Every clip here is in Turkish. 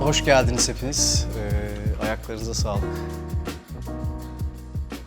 Hoş geldiniz hepiniz. Ee, ayaklarınıza sağlık.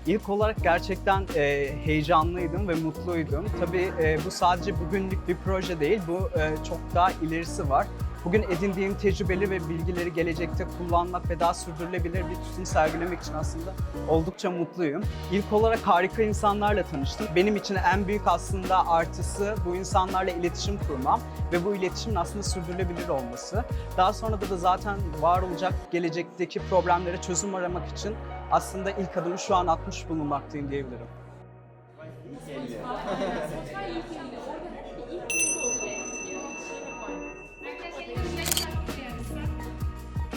İlk olarak gerçekten e, heyecanlıydım ve mutluydum. Tabii e, bu sadece bugünlük bir proje değil, bu e, çok daha ilerisi var. Bugün edindiğim tecrübeleri ve bilgileri gelecekte kullanmak ve daha sürdürülebilir bir tutum sergilemek için aslında oldukça mutluyum. İlk olarak harika insanlarla tanıştım. Benim için en büyük aslında artısı bu insanlarla iletişim kurmam ve bu iletişimin aslında sürdürülebilir olması. Daha sonra da, da zaten var olacak gelecekteki problemlere çözüm aramak için aslında ilk adımı şu an atmış bulunmaktayım diyebilirim.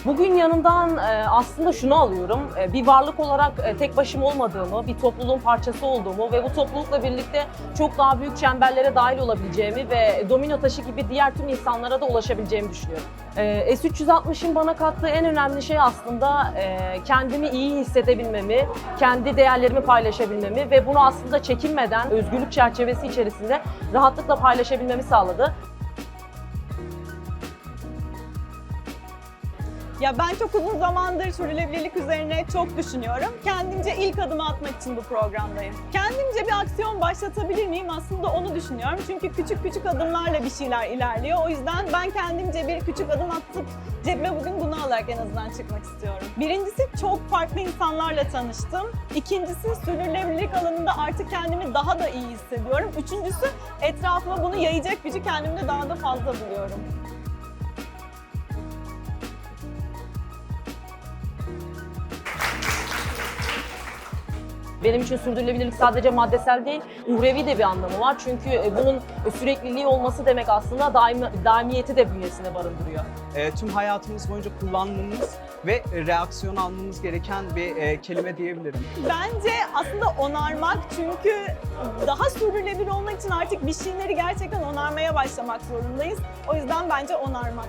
Bugün yanından e, aslında şunu alıyorum. E, Bir varlık olarak e, tek başıma olmadığımı, bir topluluğun parçası olduğumu ve bu toplulukla birlikte çok daha büyük çemberlere dahil olabileceğimi ve domino taşı gibi diğer tüm insanlara da ulaşabileceğimi düşünüyorum. E, S360'ın bana kattığı en önemli şey aslında kendimi iyi hissedebilmemi, kendi değerlerimi paylaşabilmemi ve bunu aslında çekinmeden özgürlük çerçevesi içerisinde rahatlıkla paylaşabilmemi sağladı. Ya ben çok uzun zamandır sürdürülebilirlik üzerine çok düşünüyorum. Kendimce ilk adımı atmak için bu programdayım. Kendimce bir aksiyon başlatabilir miyim aslında onu düşünüyorum. Çünkü küçük küçük adımlarla bir şeyler ilerliyor. O yüzden ben kendimce bir küçük adım atıp cebime bugün bunu alarak en azından çıkmak istiyorum. Birincisi çok farklı insanlarla tanıştım. İkincisi sürdürülebilirlik alanında artık kendimi daha da iyi hissediyorum. Üçüncüsü etrafıma bunu yayacak gücü kendimde daha da fazla buluyorum. Benim için sürdürülebilirlik sadece maddesel değil, uhrevi de bir anlamı var. Çünkü e, bunun sürekliliği olması demek aslında daim, daimiyeti de bünyesinde barındırıyor. E, tüm hayatımız boyunca kullandığımız ve reaksiyon almamız gereken bir e, kelime diyebilirim. Bence aslında onarmak çünkü daha sürdürülebilir olmak için artık bir şeyleri gerçekten onarmaya başlamak zorundayız. O yüzden bence onarmak.